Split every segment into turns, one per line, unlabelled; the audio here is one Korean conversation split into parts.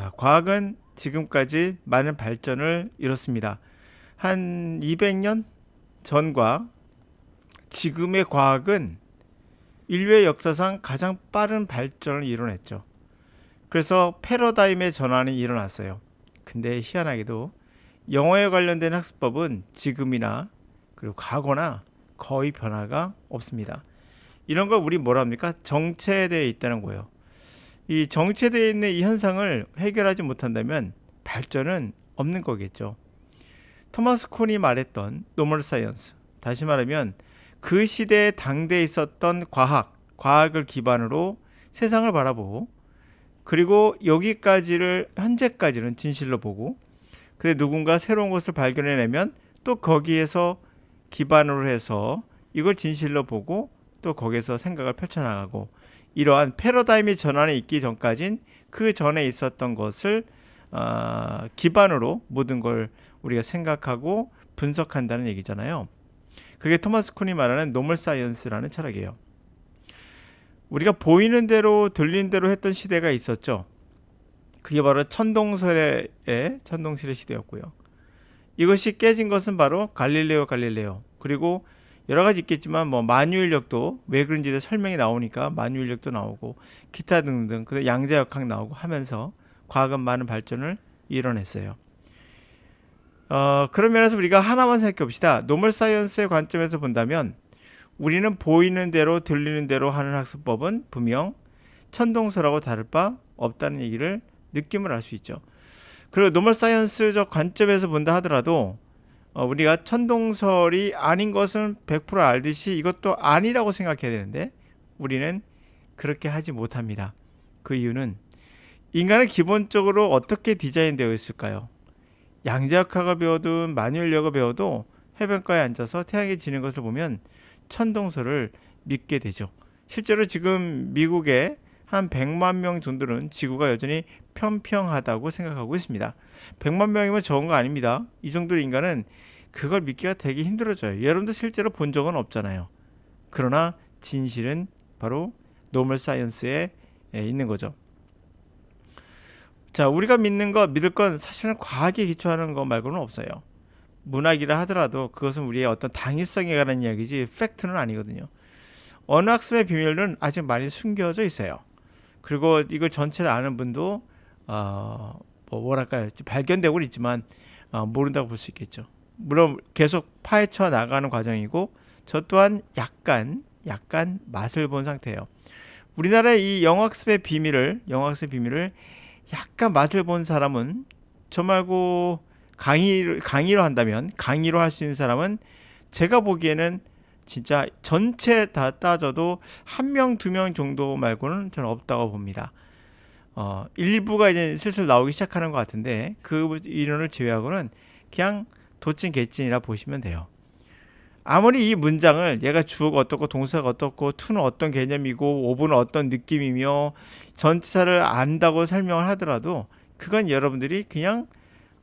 자, 과학은 지금까지 많은 발전을 이뤘습니다. 한 200년 전과 지금의 과학은 인류의 역사상 가장 빠른 발전을 이뤄냈죠. 그래서 패러다임의 전환이 일어났어요. 근데 희한하게도 영어에 관련된 학습법은 지금이나 그리고 과거나 거의 변화가 없습니다. 이런 걸 우리 뭐라 합니까? 정체되어 있다는 거예요. 이 정체되어 있는 이 현상을 해결하지 못한다면 발전은 없는 거겠죠. 토마스 콘이 말했던 노멀 사이언스. 다시 말하면 그 시대에 당대에 있었던 과학, 과학을 기반으로 세상을 바라보고 그리고 여기까지를 현재까지는 진실로 보고 근데 누군가 새로운 것을 발견해내면 또 거기에서 기반으로 해서 이걸 진실로 보고 또 거기에서 생각을 펼쳐나가고 이러한 패러다임의 전환이 있기 전까진 그 전에 있었던 것을 어, 기반으로 모든 걸 우리가 생각하고 분석한다는 얘기잖아요. 그게 토마스 쿤이 말하는 노멀 사이언스라는 철학이에요. 우리가 보이는 대로 들리는 대로 했던 시대가 있었죠. 그게 바로 천동설의 천동설의 시대였고요. 이것이 깨진 것은 바로 갈릴레오 갈릴레오 그리고 여러 가지 있겠지만 뭐 만유인력도 왜 그런지에 설명이 나오니까 만유인력도 나오고 기타 등등 그다음 양자역학 나오고 하면서 과학은 많은 발전을 이뤄냈어요. 어, 그런 면에서 우리가 하나만 생각해 봅시다. 노멀 사이언스의 관점에서 본다면 우리는 보이는 대로 들리는 대로 하는 학습법은 분명 천동설하고 다를 바 없다는 얘기를 느낌을 알 수 있죠. 그리고 노멀 사이언스적 관점에서 본다 하더라도 어, 우리가 천동설이 아닌 것은 100% 알듯이 이것도 아니라고 생각해야 되는데 우리는 그렇게 하지 못합니다. 그 이유는 인간은 기본적으로 어떻게 디자인되어 있을까요? 양자역학을 배우든 만유인력을 배워도 해변가에 앉아서 태양이 지는 것을 보면 천동설을 믿게 되죠. 실제로 지금 미국의 한 100만 명 정도는 지구가 여전히 평평하다고 생각하고 있습니다. 100만 명이면 적은 거 아닙니다. 이 정도 인간은 그걸 믿기가 되게 힘들어져요. 여러분도 실제로 본 적은 없잖아요. 그러나 진실은 바로 노멀 사이언스에 있는 거죠. 자, 우리가 믿는 것, 믿을 건 사실은 과학에 기초하는 것 말고는 없어요. 문학이라 하더라도 그것은 우리의 어떤 당위성에 관한 이야기지 팩트는 아니거든요. 언어 학습의 비밀은 아직 많이 숨겨져 있어요. 그리고 이걸 전체를 아는 분도 어, 뭐 뭐랄까요 발견되고 있지만 어, 모른다고 볼 수 있겠죠. 물론 계속 파헤쳐 나가는 과정이고 저 또한 약간 약간 맛을 본 상태예요. 우리나라의 이 영어학습의 비밀을 영어학습의 비밀을 약간 맛을 본 사람은 저 말고 강의 강의로 한다면 강의로 할 수 있는 사람은 제가 보기에는 진짜 전체 다 따져도 한 명, 두 명 정도 말고는 저는 없다고 봅니다. 어, 일부가 이제 슬슬 나오기 시작하는 것 같은데 그 인원을 제외하고는 그냥 도찐 개찐이라 보시면 돼요. 아무리 이 문장을 얘가 주어가 어떻고 동사가 어떻고 투는 어떤 개념이고 오브는 어떤 느낌이며 전치사를 안다고 설명을 하더라도 그건 여러분들이 그냥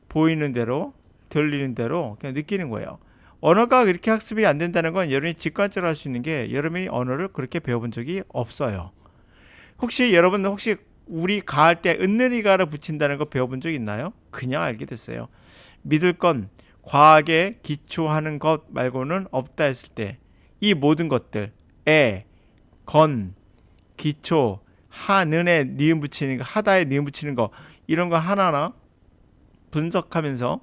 보이는 대로 들리는 대로 그냥 느끼는 거예요. 언어가 그렇게 학습이 안 된다는 건 여러분이 직관적으로 할 수 있는 게 여러분이 언어를 그렇게 배워본 적이 없어요. 혹시 여러분 혹시 우리 가할 때 은느리 가를 붙인다는 거 배워본 적 있나요? 그냥 알게 됐어요. 믿을 건 과학에 기초하는 것 말고는 없다 했을 때 이 모든 것들 에, 건, 기초, 하는에 니은 붙이는 거, 하다에 니은 붙이는 거 이런 거 하나하나 분석하면서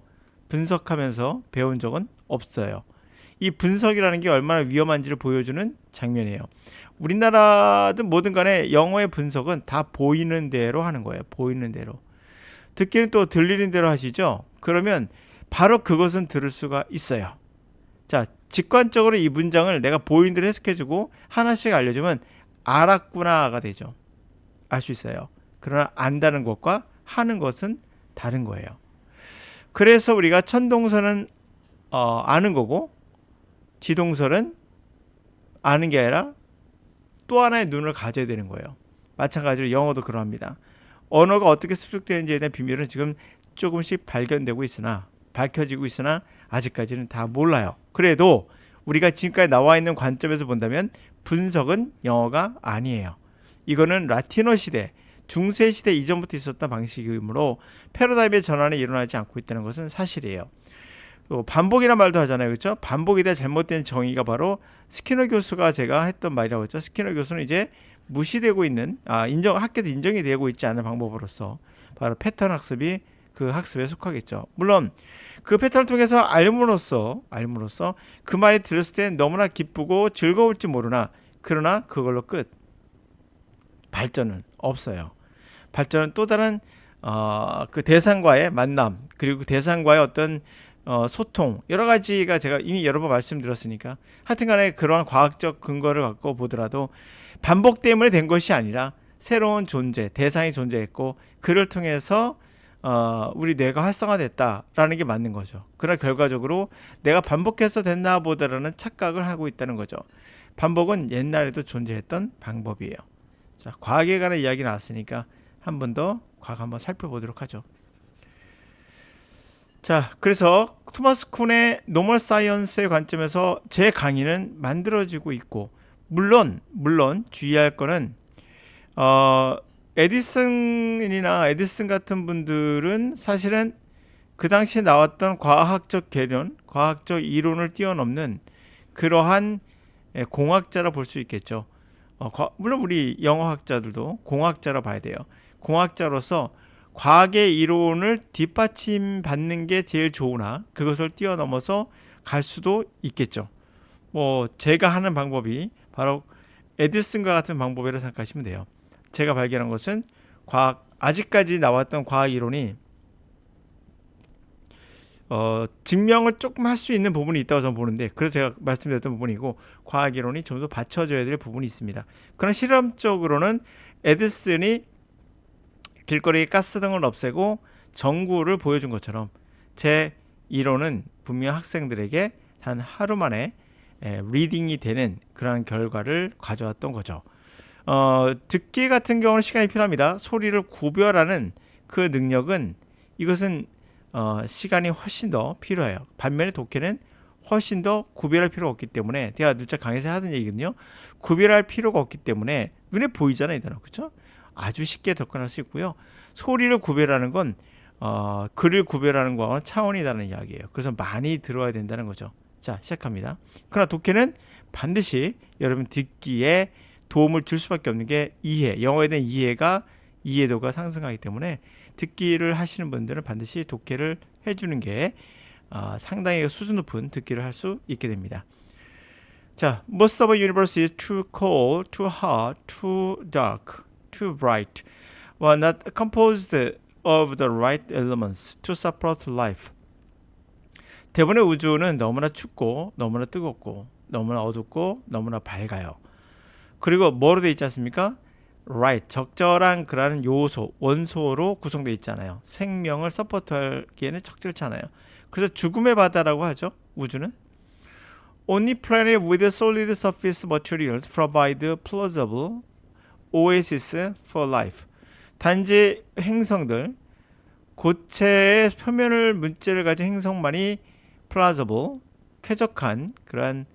분석하면서 배운 적은 없어요. 이 분석이라는 게 얼마나 위험한지를 보여주는 장면이에요. 우리나라든 뭐든 간에 영어의 분석은 다 보이는 대로 하는 거예요. 보이는 대로. 듣기는 또 들리는 대로 하시죠? 그러면 바로 그것은 들을 수가 있어요. 자, 직관적으로 이 문장을 내가 보이는 대로 해석해주고 하나씩 알려주면 알았구나가 되죠. 알 수 있어요. 그러나 안다는 것과 하는 것은 다른 거예요. 그래서 우리가 천동설은 어, 아는 거고 지동설은 아는 게 아니라 또 하나의 눈을 가져야 되는 거예요. 마찬가지로 영어도 그러합니다. 언어가 어떻게 습득되는지에 대한 비밀은 지금 조금씩 발견되고 있으나 밝혀지고 있으나 아직까지는 다 몰라요. 그래도 우리가 지금까지 나와 있는 관점에서 본다면 분석은 영어가 아니에요. 이거는 라틴어 시대 중세 시대 이전부터 있었던 방식이므로 패러다임의 전환이 일어나지 않고 있다는 것은 사실이에요. 또 반복이란 말도 하잖아요. 그렇죠? 반복에 대한 잘못된 정의가 바로 스키너 교수가 제가 했던 말이라고 했죠. 스키너 교수는 이제 무시되고 있는 아 인정 학교도 인정이 되고 있지 않은 방법으로서 바로 패턴 학습이 그 학습에 속하겠죠. 물론 그 패턴을 통해서 알므로써 알므로써 그 말이 들었을 때 너무나 기쁘고 즐거울지 모르나 그러나 그걸로 끝 발전은 없어요. 발전은 또 다른 어, 그 대상과의 만남 그리고 그 대상과의 어떤 어, 소통 여러 가지가 제가 이미 여러 번 말씀드렸으니까 하여튼간에 그러한 과학적 근거를 갖고 보더라도 반복 때문에 된 것이 아니라 새로운 존재 대상이 존재했고 그를 통해서 어, 우리 뇌가 활성화됐다라는 게 맞는 거죠. 그러나 결과적으로 내가 반복해서 됐나 보다라는 착각을 하고 있다는 거죠. 반복은 옛날에도 존재했던 방법이에요. 자, 과학에 관한 이야기 나왔으니까 한 번 더 과학 한번 살펴보도록 하죠. 자, 그래서 토마스 쿤의 노멀 사이언스의 관점에서 제 강의는 만들어지고 있고 물론 물론 주의할 거는 어 에디슨이나 에디슨 같은 분들은 사실은 그 당시에 나왔던 과학적 개론, 과학적 이론을 뛰어넘는 그러한 예, 공학자라 볼 수 있겠죠. 어, 과, 물론 우리 영어학자들도 공학자라 봐야 돼요. 공학자로서 과학의 이론을 뒷받침 받는 게 제일 좋으나 그것을 뛰어넘어서 갈 수도 있겠죠. 뭐 제가 하는 방법이 바로 에디슨과 같은 방법이라고 생각하시면 돼요. 제가 발견한 것은 과학 아직까지 나왔던 과학 이론이 어, 증명을 조금 할 수 있는 부분이 있다고 저는 보는데 그래서 제가 말씀드렸던 부분이고 과학 이론이 좀 더 받쳐줘야 될 부분이 있습니다. 그러나 실험적으로는 에디슨이 길거리 가스 등을 없애고 전구를 보여준 것처럼 제 이론은 분명 학생들에게 단 하루 만에 에, 리딩이 되는 그러한 결과를 가져왔던 거죠. 어, 듣기 같은 경우는 시간이 필요합니다. 소리를 구별하는 그 능력은 이것은 어, 시간이 훨씬 더 필요해요. 반면에 독해는 훨씬 더 구별할 필요가 없기 때문에 제가 누차 강의에서 하던 얘기거든요. 구별할 필요가 없기 때문에 눈에 보이잖아요, 이 단어 그렇죠? 아주 쉽게 접근할 수 있고요. 소리를 구별하는 건 어, 글을 구별하는 거와는 차원이 다른 이야기예요. 그래서 많이 들어야 된다는 거죠. 자, 시작합니다. 그러나 독해는 반드시 여러분 듣기에 도움을 줄 수밖에 없는 게 이해, 영어에 대한 이해가 이해도가 상승하기 때문에 듣기를 하시는 분들은 반드시 독해를 해주는 게 어, 상당히 수준 높은 듣기를 할 수 있게 됩니다. 자, most of the universe is too cold, too hot, too dark, too bright, were not composed of the right elements to support life. 대부분의 우주는 너무나 춥고 너무나 뜨겁고 너무나 어둡고 너무나 밝아요. 그리고 뭐로 돼 있지 않습니까? right 적절한 그러한 요소 원소로 구성되어 있잖아요. 생명을 서포트하기에는 적절찮아요. 그래서 죽음의 바다라고 하죠. 우주는 Only planet with solid surface materials provide plausible oasis for life. 단지 행성들 고체의 표면을 문제를 가진 행성만이 plausible 쾌적한 그러한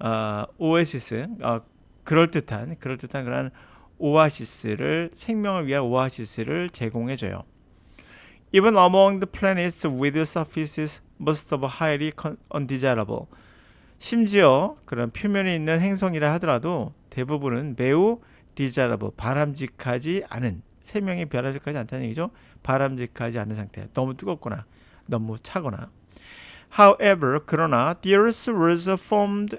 어, 오에시스 어, 그럴 듯한 그럴 듯한 그런 오아시스를 생명을 위한 오아시스를 제공해 줘요. Even among the planets with surfaces most of highly undesirable. 심지어 그런 표면에 있는 행성이라 하더라도 대부분은 매우 desirable, 바람직하지 않은 생명이 바람직하지 않다는 얘기죠. 바람직하지 않은 상태. 너무 뜨겁거나 너무 차거나. However, 그러나 the Earth was formed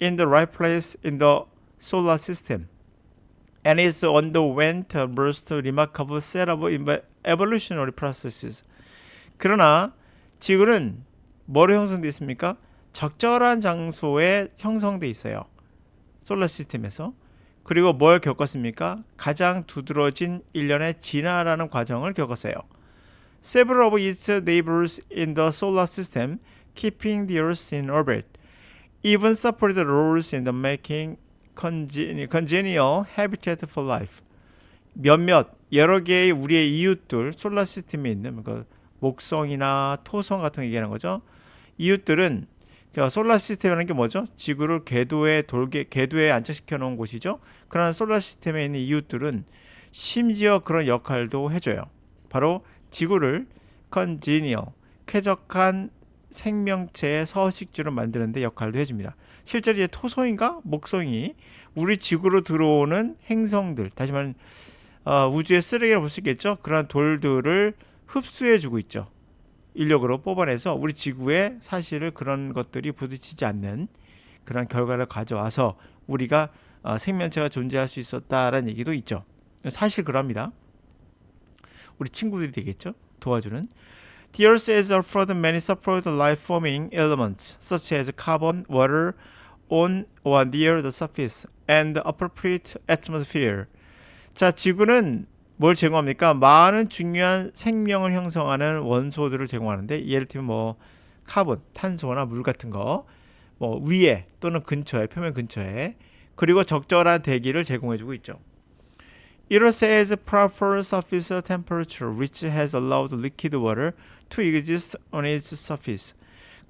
in the right place in the solar system. and it underwent a most remarkable set of evolutionary processes. 그러나 지구는 뭐로 형성되어 있습니까? 적절한 장소에 형성되어 있어요. 솔라 시스템에서. 그리고 뭘 겪었습니까? 가장 두드러진 일련의 진화라는 과정을 겪었어요. Several of its neighbors in the solar system, keeping the Earth in orbit, even supported roles in the making congenial habitat for life. 몇몇 여러 개의 우리의 이웃들 솔라 시스템에 있는 그 목성이나 토성 같은 거 얘기하는 거죠. 이웃들은 그러니까 솔라 시스템이라는 게 뭐죠? 지구를 궤도에 돌게 궤도에 안착시켜 놓은 곳이죠. 그러나 솔라 시스템에 있는 이웃들은 심지어 그런 역할도 해줘요. 바로 지구를 congenial, 쾌적한 생명체의 서식지로 만드는데 역할도 해줍니다. 실제로 이제 토성인가 목성이 우리 지구로 들어오는 행성들, 다시 말하면 어, 우주의 쓰레기라고 볼 수 있겠죠. 그러한 돌들을 흡수해주고 있죠. 인력으로 뽑아내서 우리 지구에 사실을 그런 것들이 부딪히지 않는 그런 결과를 가져와서 우리가 어, 생명체가 존재할 수 있었다라는 얘기도 있죠. 사실 그럽니다. 우리 친구들이 되겠죠. 도와주는. The Earth is flood many separate life-forming elements such as carbon, water, on or near the surface, and appropriate atmosphere. 자, 지구는 뭘 제공합니까? 많은 중요한 생명을 형성하는 원소들을 제공하는데 예를 들면 뭐 카본, 탄소나 물 같은 거, 뭐 위에 또는 근처에 표면 근처에 그리고 적절한 대기를 제공해주고 있죠. It says proper surface temperature which has allowed liquid water to exist on its surface.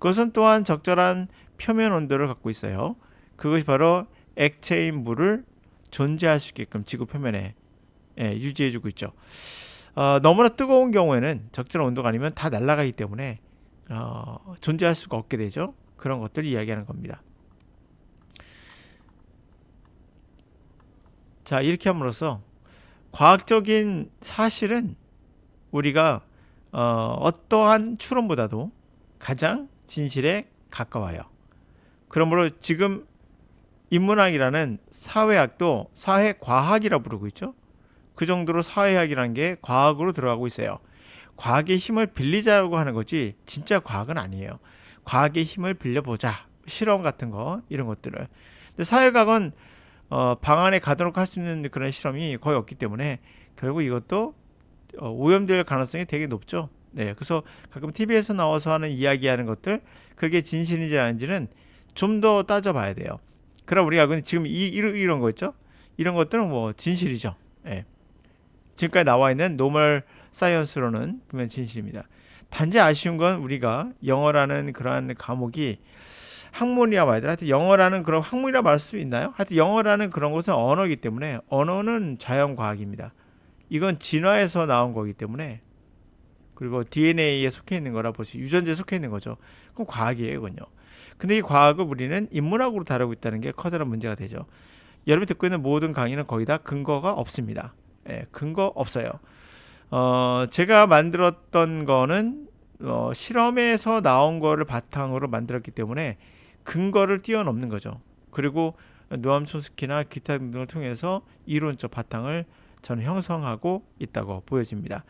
그것은 또한 적절한 표면 온도를 갖고 있어요. 그것이 바로 액체인 물을 존재할 수 있게끔 지구 표면에 예, 유지해주고 있죠. 어, 너무나 뜨거운 경우에는 적절한 온도가 아니면 다 날아가기 때문에 어, 존재할 수가 없게 되죠. 그런 것들을 이야기하는 겁니다. 자 이렇게 함으로써 과학적인 사실은 우리가 어, 어떠한 추론보다도 가장 진실에 가까워요. 그러므로 지금 인문학이라는 사회학도 사회과학이라 부르고 있죠. 그 정도로 사회학이라는 게 과학으로 들어가고 있어요. 과학의 힘을 빌리자고 하는 거지 진짜 과학은 아니에요. 과학의 힘을 빌려보자. 실험 같은 거 이런 것들을. 근데 사회과학은 어, 방 안에 가둬놓고 할 수 있는 그런 실험이 거의 없기 때문에 결국 이것도 어, 오염될 가능성이 되게 높죠. 네, 그래서 가끔 TV에서 나와서 하는 이야기하는 것들 그게 진실인지 아닌지는 좀 더 따져봐야 돼요. 그럼 우리가 그 지금 이 이런, 이런 거 있죠? 이런 것들은 뭐 진실이죠. 예. 지금까지 나와 있는 노멀 사이언스로는 그러면 진실입니다. 단지 아쉬운 건 우리가 영어라는 그러한 과목이 학문이라 말들 하여튼 영어라는 그런 학문이라 말할 수 있나요? 하여튼 영어라는 그런 것은 언어이기 때문에 언어는 자연과학입니다. 이건 진화에서 나온 거기 때문에 그리고 DNA에 속해 있는 거라 보시 유전자에 속해 있는 거죠. 그럼 과학이에요, 이건요. 근데 이 과학을 우리는 인문학으로 다루고 있다는 게 커다란 문제가 되죠. 여러분이 듣고 있는 모든 강의는 거의 다 근거가 없습니다. 예, 근거 없어요. 어, 제가 만들었던 거는 어, 실험에서 나온 거를 바탕으로 만들었기 때문에 근거를 뛰어넘는 거죠. 그리고 노암 촌스키나 기타 등등을 통해서 이론적 바탕을 저는 형성하고 있다고 보여집니다.